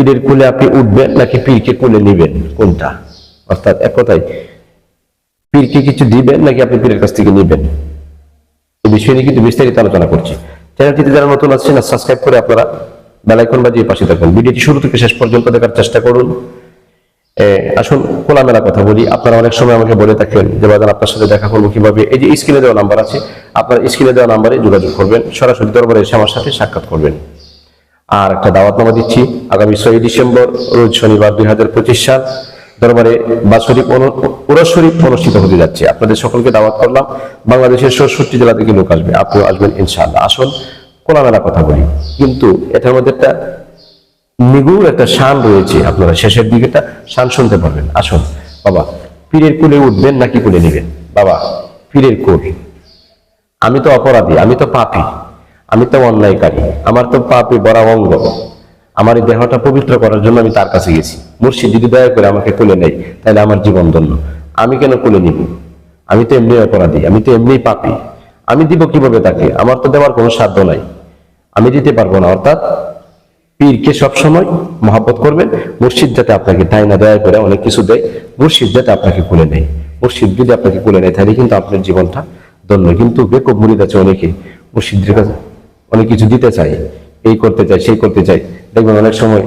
পীরের কোলে আপনি উঠবেন নাকি পীরকে কোলে নিবেন? কোনটা? অর্থাৎ এক কথায় পীরকে কিছু দিবেন নাকি আপনি পীরের কাছ থেকে নিবেন? এই বিষয় নিয়ে কিন্তু বিস্তারিত আলোচনা করছি। চ্যানেলটিতে যারা নতুন আছেন সাবস্ক্রাইব করে আপনারা বেলাইকন বাজিয়ে পাশে থাকুন। ভিডিওটি শুরু থেকে শেষ পর্যন্ত দেখার চেষ্টা করুন। আসুন, খোলামেলা কথা বলি। আপনারা অনেক সময় আমাকে বলে থাকেন যে বাজার আপনার সাথে দেখা করব কীভাবে? এই যে স্ক্রিনে দেওয়া নাম্বার আছে। আপনার স্ক্রিনে দেওয়া নাম্বারে যোগাযোগ করবেন। সরাসরি দরবারে এসে আমার সাথে সাক্ষাৎ করবেন। আর একটা দাওয়াতনামা দিচ্ছি। আগামী ছয় ডিসেম্বর, রোজ শনিবার দুই হাজার পঁচিশ সাল দরবারে উরস শরীফ অনুষ্ঠিত হতে যাচ্ছে। আপনাদের সকলকে দাওয়াত করলাম। বাংলাদেশের ষষ্ঠটি জেলা থেকে লোক আসবে। আপনিও আসবেন ইনশাআল্লাহ। আসুন খোলামেলা কথা বলি। কিন্তু এটার মধ্যে একটা নিগুড় একটা শান রয়েছে। আপনারা শেষের দিকে একটা শান শুনতে পারবেন। আসুন, বাবা, পীরের কুলে উঠবেন নাকি কুলে নেবেন? বাবা, পীরের কুল। আমি তো অপরাধী, আমি তো পাপী। আমি তো অন্যায়কারী, আমার তো পাপে বড় অঙ্গ আমার এই দেহটা পবিত্র করার জন্য আমি তার কাছে গেছি। মুর্শিদ, যদি দয়া করে আমাকে কোলে নেই তাহলে আমার জীবন ধন্য। আমি কেন কোলে নিব? আমি তো এমনি অপরাধী, আমি তো এমনি পাপী। আমি দিব কীভাবে তাকে? আমার তো দেওয়ার কোনো সাধ্য নাই। আমি দিতে পারব না, অর্থাৎ পীরকে সবসময় মহাব্বত করবেন। মুর্শিদ যাতে আপনাকে তাই না, দয়া করে অনেক কিছু দেয়। মুর্শিদ যাতে আপনাকে কোলে নেয়। মুর্শিদ যদি আপনাকে কোলে নেয়, তাহলে কিন্তু আপনার জীবনটা ধন্য। কিন্তু বেকুব মুড়িদ আছে অনেকে মুর্শিদের কাছে। অনেক কিছু দিতে চাই এই করতে চাই সেই করতে চাই দেখবেন অনেক সময়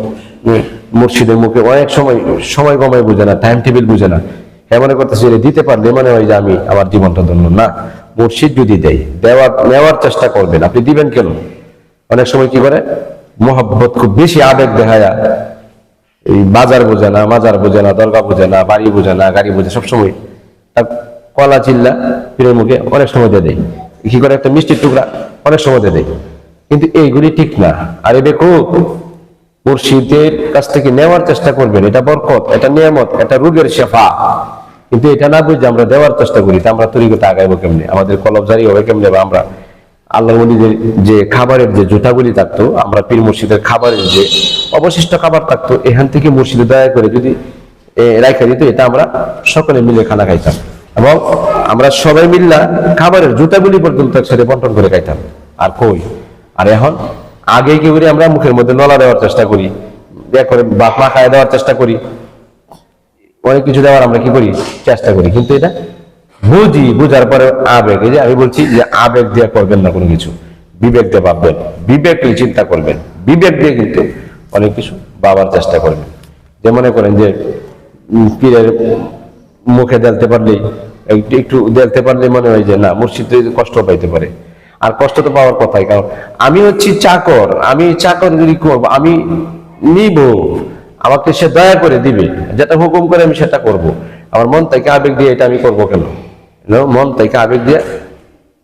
মুর্শিদের মুখে অনেক সময় সময় কমায় বুঝে না টাইম টেবিল বুঝে না। হ্যাঁ মনে করতেছে দিতে পারলে মনে হয় যে আমি আমার জীবনটা ধন্য। না মুর্শিদ যদি দেয়, দেওয়ার, নেওয়ার চেষ্টা করবেন। আপনি দিবেন কেন? অনেক সময় কি করে? মোহাব্বত খুব বেশি আবেগ দেখায়। এই বাজার বোঝে না, মাজার বোঝে না, দরগা বোঝে না, বাড়ি বোঝে না, গাড়ি বোঝে, সবসময় তার কলা চিল্লা, পীরের মুখে অনেক সময় দিয়ে দেয়। কি করে? একটা মিষ্টির টুকরা অনেক সময় দিয়ে দেয়। কিন্তু এইগুলি ঠিক না। আরে দেখো মুর্শিদের কাছ থেকে নেওয়ার চেষ্টা করবেন এটা বরকত এটা নিয়ামত এটা রোগের শেফা। কিন্তু এটা না বুঝে আমরা দেওয়ার চেষ্টা করি তা আমরা তরিকতে আগাইবো কেমনে? আমাদের কলব জারি হবে কেমনে আমরা আল্লাহ ওলিদের যে খাবারের যে জুতাগুলি থাকতো আমরা পীর মুর্শিদের খাবারের যে অবশিষ্ট খাবার থাকতো এখান থেকে মুর্শিদে দয়া করে যদি এ, রাইখা দিত এটা আমরা সকলে মিলে খানা খাইতাম। এবং আমরা সবাই মিল্লা খাবারের জুতাগুলি পর্যন্ত একসাথে বন্টন করে খাইতাম। আর কই? আর এখন আগে কি করি আমরা মুখের মধ্যে নলা দেওয়ার চেষ্টা করি করে বাপ মা খায় দেওয়ার চেষ্টা করি। অনেক কিছু দেওয়ার আমরা কি করি? চেষ্টা করি। কিন্তু এটা বুঝি, বুঝার পরে আবেগ, এই যে আমি বলছি যে আবেগ দিয়ে করবেন না কোনো কিছু। বিবেক দিয়ে ভাববেন। বিবেক নিয়ে চিন্তা করবেন। বিবেক দিয়ে কিন্তু অনেক কিছু ভাবার চেষ্টা করবেন। যে মনে করেন যে পীরের মুখে দেলতে পারলেই, একটু একটু দেলতে পারলে মনে হয় যে না মুর্শিদ কষ্ট পাইতে পারে। আর কষ্ট তো পাওয়ার কথাই, কারণ আমি হচ্ছি চাকর, আমি চাকর যদি করব, আমি নিব। আমাকে সে দয়া করে দিবে, যেটা হুকুম করে আমি সেটা করব। আমার মন থেকে আবেগ দিয়ে এটা আমি করব কেন? মন থেকে আবেগ দিয়ে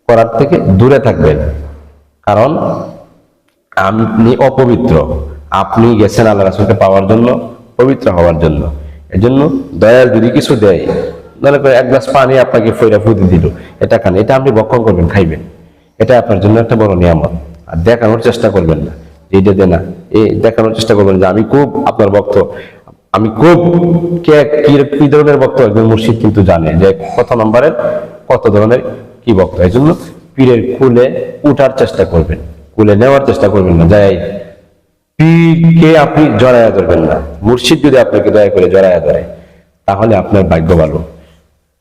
করার থেকে দূরে থাকবেন। কারণ আপনি অপবিত্র, আপনি গেছেন আল্লাহ রাসুলকে পাওয়ার জন্য, পবিত্র হওয়ার জন্য। এজন্য দয়ার যদি কিছু দেয় মনে করে এক গ্লাস পানি আপনাকে ফইরা ফুদি দিল, এটা খান, এটা আপনি বক্ষণ করবেন, খাইবেন। এটা আপনার জন্য একটা বড় নিয়ামত। আর দেখানোর চেষ্টা করবেন না। যে এটা দে না। এই দেখানোর চেষ্টা করবেন যে আমি খুব আপনার ভক্ত। আমি খুব কে কি ধরনের ভক্ত একজন মুর্শিদ কিন্তু জানে যে কত নম্বরের কত ধরনের কি ভক্ত। এই জন্য পীরের কুলে উঠার চেষ্টা করবেন। কুলে নেওয়ার চেষ্টা করবেন না। যাই। পীরকে আপনি জড়ায়া ধরবেন না। মুর্শিদ যদি আপনাকে দয়া করে জড়ায়া ধরে, তাহলে আপনার ভাগ্য ভালো।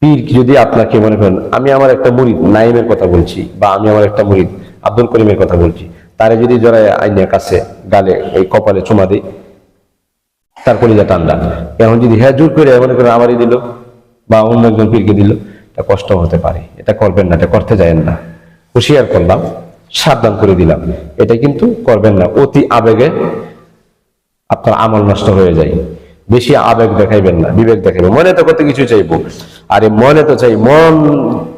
পীর যদি আপনাকে মনে করেন, আমি আমার একটা মুরিদ, নাইমের কথা বলছি, বা আমি আমার একটা মুরিদ, আব্দুল করিমের কথা বলছি, তারে যদি জড়ায় আইনের কাছে গালে, এই কপালে চুমা দিই, তার কলিজা ঠান্ডা এখন যদি হ্যাঁ জোর করে মনে করেন আমারই দিল, বা অন্য একজন পীরকে দিল, এটা কষ্ট হতে পারে। এটা করবেন না, এটা করতে যায়েন না। হুঁশিয়ার করলাম, সাবধান করে দিলাম। এটা কিন্তু করবেন না। অতি আবেগে আপনার আমল নষ্ট হয়ে যায়। বেশি আবেগ দেখাইবেন না, বিবেক দেখাইবেন। মনে তো কত কিছু চাইব। আরে মনে তো চাই, মন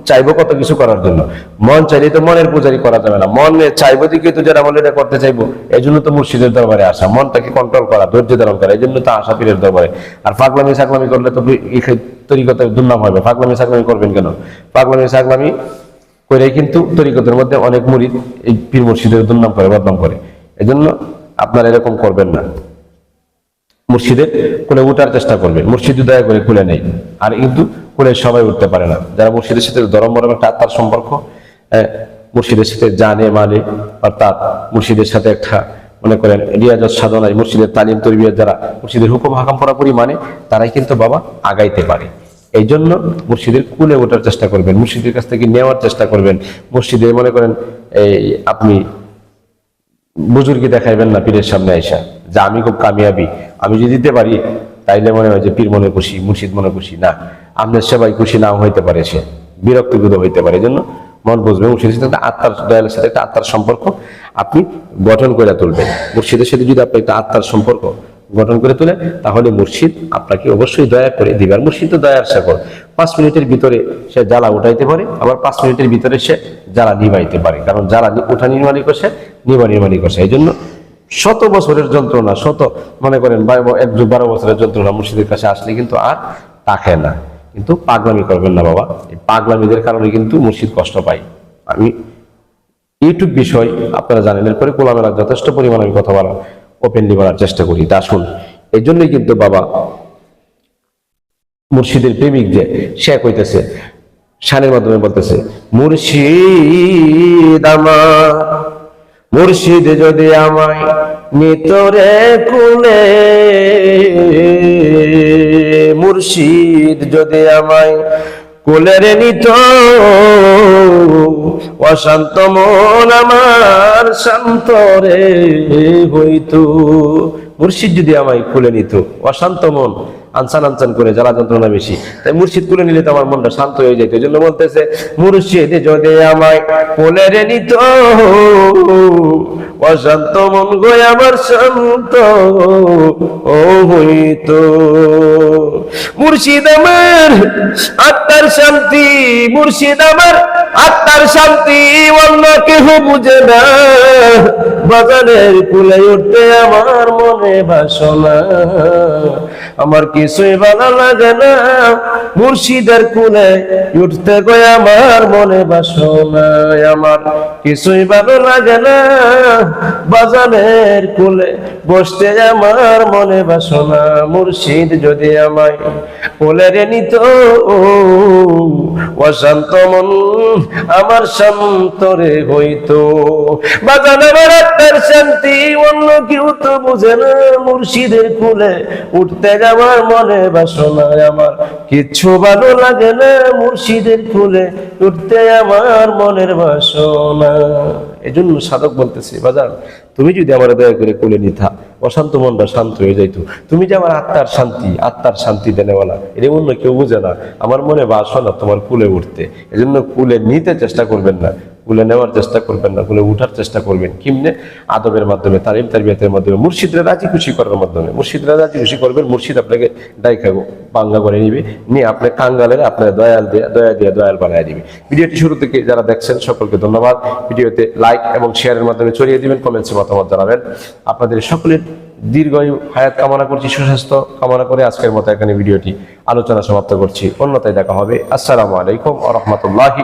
চাইব কত কিছু করার জন্য। মন চাইলে তো মনের পূজারি করা যাবে না। মনে চাইব দিকে তো যারা বলে এটা করতে চাইব এই জন্য তো মুর্শিদের দরবারে আসা। মনটাকে কন্ট্রোল করা, ধৈর্য ধারণ করা এই জন্য তো আসা পীরের দরবারে। আর ফাগলামি সাকলামি করলে তো তরিকতার দুর্নাম হবে। ফাগলামি সাকলামি করবেন কেন? ফাগলামি সাকলামি করে কিন্তু তরিকতের মধ্যে অনেক মুরিদ এই পীর মুর্শিদের দুর্নাম করে, বদনাম করে। এজন্য আপনারা এরকম করবেন না। মুর্শিদের কোলে উঠার চেষ্টা করবেন মুর্শিদ দয়া করে কোলে নেই। আর কিন্তু কোলে সবাই উঠতে পারে না। যারা মুর্শিদের সাথে দরম মরম একটা আত্মার সম্পর্ক মুর্শিদের সাথে জানে মানে অর্থাৎ মুর্শিদের সাথে একটা, মনে করেন, রিয়াজত সাধনায় মুর্শিদের তালিম তরবিয়ত যারা মুর্শিদের হুকুম হাকাম পুরাপুরি মানে তারাই কিন্তু বাবা আগাইতে পারে। এই জন্য মুর্শিদের কুলে ওঠার চেষ্টা করবেন। মুর্শিদের কাছ থেকে নেওয়ার চেষ্টা করবেন। মুর্শিদে মনে করেন, এই আপনি বুজুর্গি দেখাইবেন না পীরের সামনে আইসা। যে আমি খুব কামিয়াবি, আমি যদি দিতে পারি, তাইলে মনে হয় যে পীর মনে খুশি, মুর্শিদ মনে খুশি। না আপনার সেবাই খুশি নাও হইতে পারে সে বিরক্তিবোধ হইতে পারে। জন্য মন বুঝবে, মুর্শিদের সাথে আত্মার, দয়ালের সাথে একটা আত্মার সম্পর্ক আপনি গঠন করে তুলবেন। মুর্শিদের সাথে যদি আপনি একটা আত্মার সম্পর্ক গঠন করে তোলে, তাহলে মুর্শিদ আপনাকে অবশ্যই দয়া করে দিবে। আর মুর্শিদ তো দয়ার সাগর। পাঁচ মিনিটের ভিতরে সে জ্বালা উঠাইতে পারে, আবার পাঁচ মিনিটের ভিতরে সে জ্বালা নিবাইতে পারে। কারণ জ্বালা উঠা নির্মাণই করছে, নিবা নির্মাণই করছে। এই জন্য শত বছরের যন্ত্রণা, শত, মনে করেন এক বারো বছরের যন্ত্রণা মুর্শিদের কাছে আসলে কিন্তু আর তাকে না। কিন্তু পাগলামি করবেন না বাবা, এই পাগলামিদের কারণে কিন্তু মুর্শিদ কষ্ট পায়। আমি ইউটিউব বিষয় আপনারা জানেন, এরপরে কোলামেলা যথেষ্ট পরিমাণ আমি কথা বলা ওপেনলি বলার চেষ্টা করি। তা শুন এই জন্যই কিন্তু বাবা মুর্শিদের প্রেমিক যে, সে কইতেছে শানের মাধ্যমে বলতেছে, মুর্শিদ আমার মুর্শিদ যদি আমায় নিতরে কুলে, মুর্শিদ যদি আমায় কোলের নিত, অশান্ত মন আমার শান্ত রে হইতো। মুর্শিদ যদি আমায় খুলে নিত অশান্ত মন, আনসান আনসান করে জ্বালা যন্ত্রণা বেশি। তাই মুর্শিদ খুলে নিলে তো আমার মনটা শান্ত হয়ে যেত এই জন্য বলতেছে, মুর্শিদ যদি আমায় রে নিত, অশান্ত মন গো আমার শান্ত ও হইতো। মুর্শিদ আমার, আত্মার শান্তি, মুর্শিদ আমার, আত্মার শান্তি, অন্য কেহ বুঝে না। বাজারের কুলে উঠতে আমার মনে বাসনা। আমার কিছুই ভালো লাগে না। মুর্শিদের কুলে উঠতে গয়ে আমার মনে বাসনা আমার কিছুই ভালো লাগে না। বাজানের কুলে বসতে আমার মনে বাসনা। মুর্শিদ যদি আমায় কোলে রে নিত অশান্ত মন আমার শান্তরে হইতো। বাজান আমার আত্মার শান্তি, অন্য কেউ তো বুঝে না, মুর্শিদের কুলে উঠতে যাওয়ার মনে বাসনায় আমার কিছু ভালো লাগে না, মুর্শিদের কুলে উঠতে আমার মনের বাসনা। এই জন্য সাধক বলতেছে বাজার তুমি যদি আমার দয়া করে কোলে নিতা অশান্ত মনটা শান্ত হয়ে যাইতো। তুমি যে আমার আত্মার শান্তি আত্মার শান্তি দেনেওয়ালা এর অন্য কেউ বুঝে না। আমার মনে বাসনা তোমার কুলে উঠতে। এজন্য কুলে নিতে চেষ্টা করবেন না। কুলে নেওয়ার চেষ্টা করবেন না কুলে উঠার চেষ্টা করবেন। কিমনে? আদবের মাধ্যমে, তারিম তারবিয়াতের মাধ্যমে, মুর্শিদরা রাজি খুশি করার মাধ্যমে। মুর্শিদরা রাজি খুশি করবেন, মুর্শিদ আপনাকে ডাইকা বাংলা করে নিবে, নিয়ে আপনি কাঙ্গালের, আপনার দয়াল দিয়ে, দয়া দিয়ে দয়াল বানায় দিবে। ভিডিওটি শুরু থেকে যারা দেখছেন, সকলকে ধন্যবাদ। ভিডিওতে লাইক এবং শেয়ারের মাধ্যমে ছড়িয়ে দিবেন কমেন্টসে মতামত জানাবেন। আপনাদের সকলের দীর্ঘায়ু হায়াত কামনা করছি, সুস্বাস্থ্য কামনা করে আজকের মতো এখানে ভিডিওটি আলোচনা সমাপ্ত করছি। অন্যতায় দেখা হবে। আসসালামু আলাইকুম আ রহমতুল্লাহি